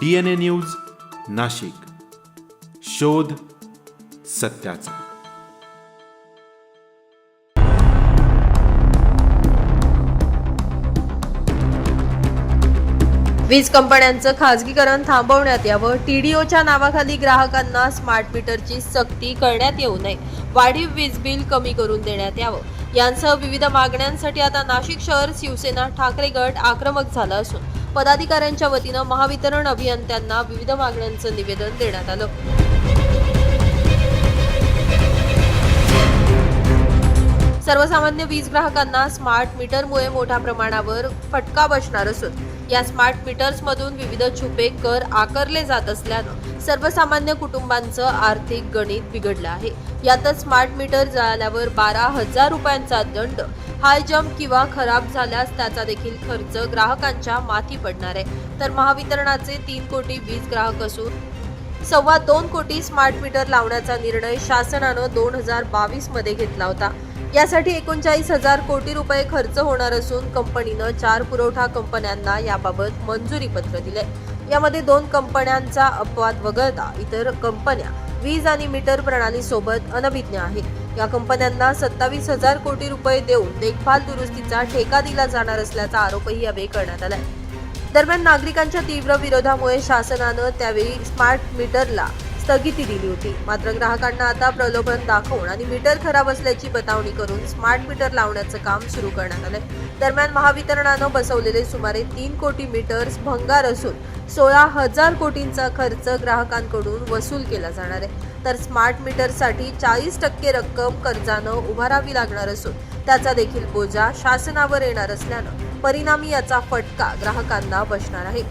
D N A news Nashik. शोध सत्याचा. वीज कंपन्यांचं खासगीकरण थांबवण्यात यावं. टीडीओच्या नावाखाली ग्राहकांना स्मार्ट मीटरची सक्ती करण्यात येऊ नये. वाढीव वीज बिल कमी करून देण्यात यावं. यांसह विविध मागण्यांसाठी आता नाशिक शहर शिवसेना ठाकरे गट आक्रमक झाला असून पदाधिकाऱ्यांच्या वतीनं महावितरण अभियंत्यांना विविध मागण्यांचं निवेदन देण्यात आलं. सर्वसामान्य वीज ग्राहकांना स्मार्ट मीटरमुळे मोठ्या प्रमाणावर फटका बसणार असून या स्मार्ट मीटर्समधून विविध छुपे कर आकारले जात असल्यानं सर्वसामान्य कुटुंबांचं आर्थिक गणित बिघडलं आहे. यातच स्मार्ट मीटर जळाल्यावर बारा हजार रुपयांचा दंड हाय जम्प किंवा खराब झाल्यास त्याचा देखील खर्च ग्राहकांच्या माथी पडणार आहे. तर महावितरणाचे तीन कोटी वीज ग्राहक असून सव्वा दोन कोटी स्मार्ट मीटर लावण्याचा निर्णय शासनानं दोन हजार बावीसमध्ये घेतला होता. यासाठी एकोणचाळीस हजार कोटी रुपये खर्च होणार असून कंपनीनं चार पुरवठा कंपन्यांना याबाबत मंजुरी पत्र दिले यामध्ये दोन कंपन्यांचा अपवाद वगळता इतर कंपन्या वीज आणि मीटर प्रणाली सोबत अनभिज्ञ आहेत. या कंपन्यांना सत्तावीस हजार कोटी रुपये देऊन देखभाल दुरुस्तीचा ठेका दिला जाणार असल्याचा आरोपही यावेळी करण्यात आलाय. दरम्यान नागरिकांच्या तीव्र विरोधामुळे शासनानं त्यावेळी स्मार्ट मीटरला स्थगिती दिली होती. मात्र ग्राहकांना आता प्रलोभन दाखवून आणि मीटर खराब असल्याची बतावणी करून स्मार्ट मीटर लावण्याचं काम सुरू करण्यात आलंय. दरम्यान महावितरणानं बसवलेले सुमारे तीन कोटी मीटर्स भंगार असून सोळा हजार कोटींचा खर्च ग्राहकांकडून वसूल केला जाणार आहे. तर स्मार्ट मीटरसाठी चाळीस टक्के रक्कम कर्जानं उभारावी लागणार असून त्याचा देखील बोजा शासनावर येणार असल्यानं परिणामी याचा फटका ग्राहकांना बसणार आहे.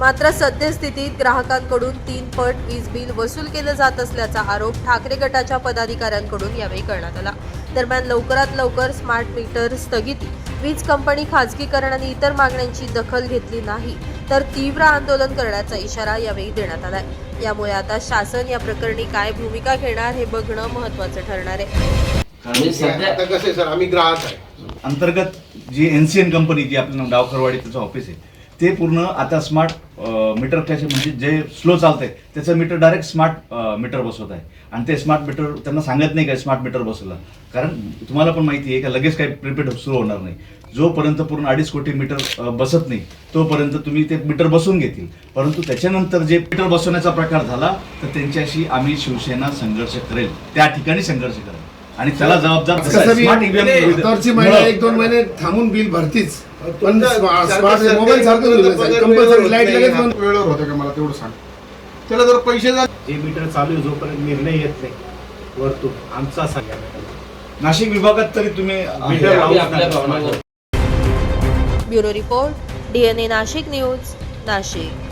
मात्र सद्यस्थितीत ग्राहकांकडून तीन पट वीज बिल वसूल केलं जात असल्याचा आरोप ठाकरे गटाच्या पदाधिकाऱ्यांकडून यावेळी करण्यात आला. दरम्यान लवकरात लवकर स्मार्ट मीटर स्थगिती वीज कंपनी खाजगीकरण आणि इतर मागण्यांची दखल घेतली नाही तर तीव्र आंदोलन करण्याचा इशारा यावेळी देण्यात आलाय. यामुळे आता शासन या प्रकरणी काय भूमिका घेणार हे बघणं महत्वाचं ठरणार आहे. सध्या आता कसं आहे सर आम्ही ग्राहक आहे. अंतर्गत जी एनसीएन कंपनी जी आपल्या डावखरवाडी त्याचं ऑफिस आहे ते पूर्ण आता स्मार्ट मीटर कसे म्हणजे जे स्लो चालतंय त्याचं मीटर डायरेक्ट स्मार्ट मीटर बसवत आहे. आणि ते स्मार्ट मीटर त्यांना सांगत नाही काय स्मार्ट मीटर बसवलं. कारण तुम्हाला पण माहिती आहे का लगेच काही प्रिपेड सुरू होणार नाही. जोपर्यंत पूर्ण अडीच कोटी मीटर बसत नाही तोपर्यंत तुम्ही ते मीटर बसवून घेतील. परंतु त्याच्यानंतर जे मीटर बसवण्याचा प्रकार झाला तर त्यांच्याशी आम्ही शिवसेना संघर्ष करेल. त्या ठिकाणी संघर्ष करेल. आणि त्याला जबाबदार एक दोन महिने थांबून बिल भरतीच. पण मोबाईल सारखं वेळेवर होत का मला तेवढं सांग. त्याला जर पैसे जा जे मीटर चालू आहे जोपर्यंत निर्णय येत नाही वरतून आमचा सांगा नाशिक विभागात तरी तुम्ही meter bureau report DNA Nashik news Nashik.